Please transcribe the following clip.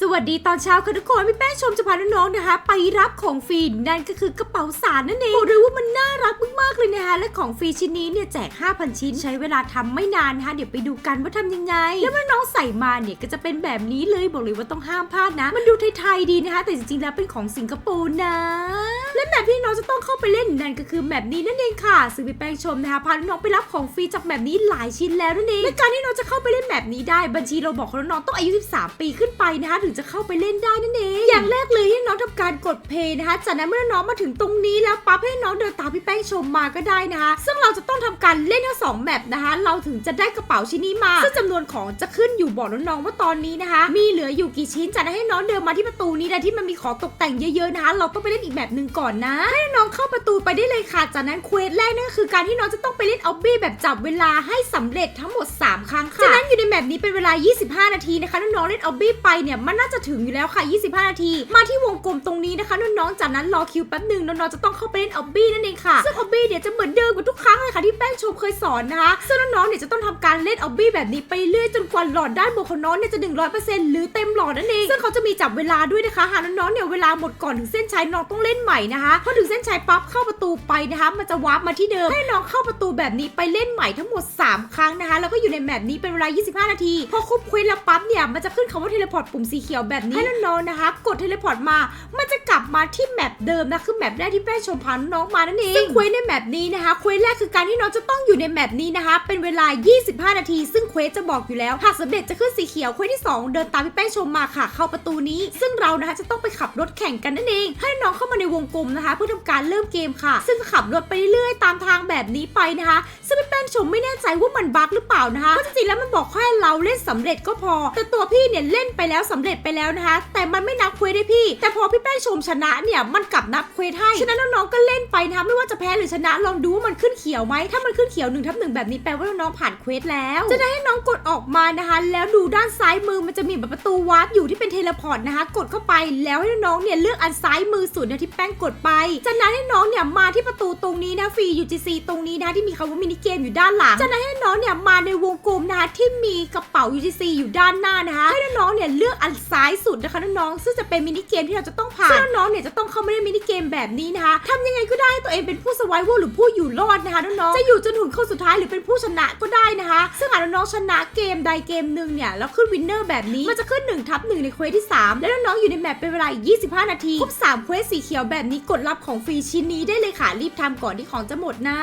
สวัสดีตอนเช้าค่ะทุกคนพี่แป้งชมจะพาน้องๆนะคะ ไปรับของฟรีนั่นก็คือกระเป๋าสารนั่นเองบอกเลยว่ามันน่ารักมากๆเลยนะคะและของฟรีชิ้นนี้เนี่ยแจก 5,000 ชิ้นใช้เวลาทำไม่นานนะคะเดี๋ยวไปดูกันว่าทำยังไง แล้วเมื่อน้องใส่มาเนี่ยก็จะเป็นแบบนี้เลยบอกเลยว่าต้องห้ามพลาดนะ มันดูไทยๆดีนะคะ แต่จริงๆแล้วเป็นของสิงคโปร์นะ และแมปที่น้องจะต้องเข้าไปเล่นนั่นก็คือแมปนี้นั่นเองค่ะซึ่งพี่แป้งชมนะคะพาน้องๆไปรับของฟรีจากแมปนี้หลายชิ้นแล้วนั่นเองและการที่น้องจะเข้าไปเล่นแมปนี้ได้บัญชีเราบอกของน้องต้องอายุ 13 ปีขึ้นไปนะคะถึงจะเข้าไปเล่นได้นั่นเอง อย่างแรกเลยให้น้องทำ การกดเพย์นะคะ จากนั้นเมื่อน้องมาถึงตรงนี้แล้วปั๊บให้น้องเดินตามพี่แป้งชมมาก็ได้นะคะ ซึ่งเราจะต้องทำการเล่นทั้งสองแมปนะคะ เราถึงจะได้กระเป๋าชิ้นนี้มา ซึ่งจำนวนของจะขึ้นอยู่บอกน้องๆว่าตอนนี้นะคะ มีเหลืออยู่กี่ชิ้นจากนั้นให้น้องเดินมาที่ประตูนี้นะที่มันมีของตกแต่งเยอะๆนะคะ เราต้องไปเล่นอีกแบบหนึ่งก่อนนะให้น้องเข้าประตูไปได้เลยค่ะ จากนั้นเควสแรกนั่นก็คือการที่น้องจะต้องไปเล่นออบบี้แบบจับเวลาให้สำเร็จทั้งหมด 3 ครั้งค่ะจากนั้นอยู่ในแบบนี้เป็นเวลา 25 นาทีนะคะน้องๆเล่นออบบี้ไปเนี่ยมันน่าจะถึงอยู่แล้วค่ะ 25 นาที มาที่วงกลมตรงนี้นะคะน้องๆจากนั้นรอคิวแป๊บหนึ่งน้องๆจะต้องเข้าไปเล่นออบบี้นั่นเองค่ะซึ่งออบบี้เนี่ยจะเหมือนเดิมกับทุกครั้งเลยค่ะที่แป้งโชมเคยสอนนะคะซึ่งน้องๆเนี่ยจะต้องทำการเล่นออบบี้แบบนี้ไปเรื่อยจนกว่าหลอดด้านบนของน้องเนี่ยจะ 100%หรือเต็มหลอดนั่นเองซึ่งเขาจะมีจับเวลาด้วยนะคะหากน้องๆเนี่ยเวลาหมดก่อนถึงเส้นชัยน้องต้องเล่นใหม่นะคะพอถึงเส้นชัยปั๊บเข้าประตูไปนะคะมันจะวาร์ปมาที่เดิมให้น้องเข้าประตูแบบนี้ไปเล่นใหม่ทั้งหมด 3 ครั้งนะคะแล้วก็อยู่ในแบบนี้เป็นเวลา 25 นาทีพอครบเควสแล้วปั๊บเนี่ยมันจะขึ้นคำว่าเทเลพอร์ตปุ่มสีเขียวแบบนี้ให้น้องๆนะคะกดเทเลพอร์ตมามันจะกลับมาที่แมปเดิมนะคือแมปแรกที่แป้งชมพาน้องมานั่นเองซึ่งเควสในแมปนี้นะคะเควสแรกคือการที่น้องจะต้องอยู่ในแมปนี้นะคะ เป็นเวลา 25 นาที ซึ่งเควสจะบอกอยู่แล้วหากสำเร็จจะขึ้นสีเขียวเควสที่ 2 เดินตามพี่แป้งชมมาค่ะ เข้าประตูนี้ ซึ่งเรานะคะจะต้องไปขับรถแข่งกันนั่นเอง ให้น้องเข้ามาในวงกลมนะคะ เพื่อทำการเริ่มเกมค่ะ ซึ่งขับรถไปเรื่อยๆตามทางแบบนี้ไปนะคะ ซึ่งพี่แป้งชมไม่แน่ใจว่ามันบั๊กหรือเปล่านะคะเพราะจริงๆแล้วมันบอกแค่เราเล่นสำเร็จก็พอ แต่ตัวพี่เนี่ยเล่นไปแล้วสำเร็จไปแล้วนะคะ แต่มันไม่นับเควสให้พี่ แต่พอพี่แป้งชมชนะเนี่ยมันกลับนับเควสให้ ฉะนั้นน้องๆก็เล่นไปนะคะไม่ว่าจะแพ้หรือชนะลองดูว่ามันขึ้นเขียวไหมถ้ามันขึ้นเขียวหนึ่งทับหนึ่งแบบนี้แปลว่าน้องๆผ่านเควสแล้ว จะได้ให้น้องกดออกมานะคะ แล้วดูด้านซ้ายมือมันจะมีแบบประตูวาร์ปอยู่ที่เป็นเทเลพอร์ตนะคะ กดเข้าไปแล้วให้น้องเนี่ยเลือกอันซ้ายมือสุดนะที่แป้งกดไป จากนั้นให้น้องเนี่ยมาที่ประตูตรงนี้นะฟรี UGC ตรงนี้นะที่มีคำว่ามินิเกมอยู่ด้านหลังจากนั้นให้น้องเนี่ยมาในวงกลมนะคะที่มีกระเป๋า UGC อยู่ด้านหน้านะคะให้น้องเนี่ยเลือกอันซ้ายสุดนะคะน้องๆซึ่งจะเป็นมินิเกมที่เราจะต้องผ่านซึ่งน้องเนี่ยจะต้องเข้ามาในมินิเกมแบบนี้นะคะทำยังไงก็ได้ตัวเองเป็นผู้สวายวหรือผู้อยู่รอดนะคะน้องๆจะอยู่จนถึงคนสุดท้ายหรือเป็นผู้ชนะก็ได้นะคะ ซึ่งหากน้องๆชนะเกมใดเกมหนึ่งเนี่ยแล้วขึ้นวินเนอร์แบบนี้มันจะขึ้น1ทับ1ในเควสที่ 3 แล้วน้องๆอยู่ในแมปเป็นเวลา 25 นาทีครบ3เควสสีเขียวแบบนี้กดรับของฟรีชิ้นนี้ได้เลยค่ะรีบทำก่อนที่ของจะหมดนะ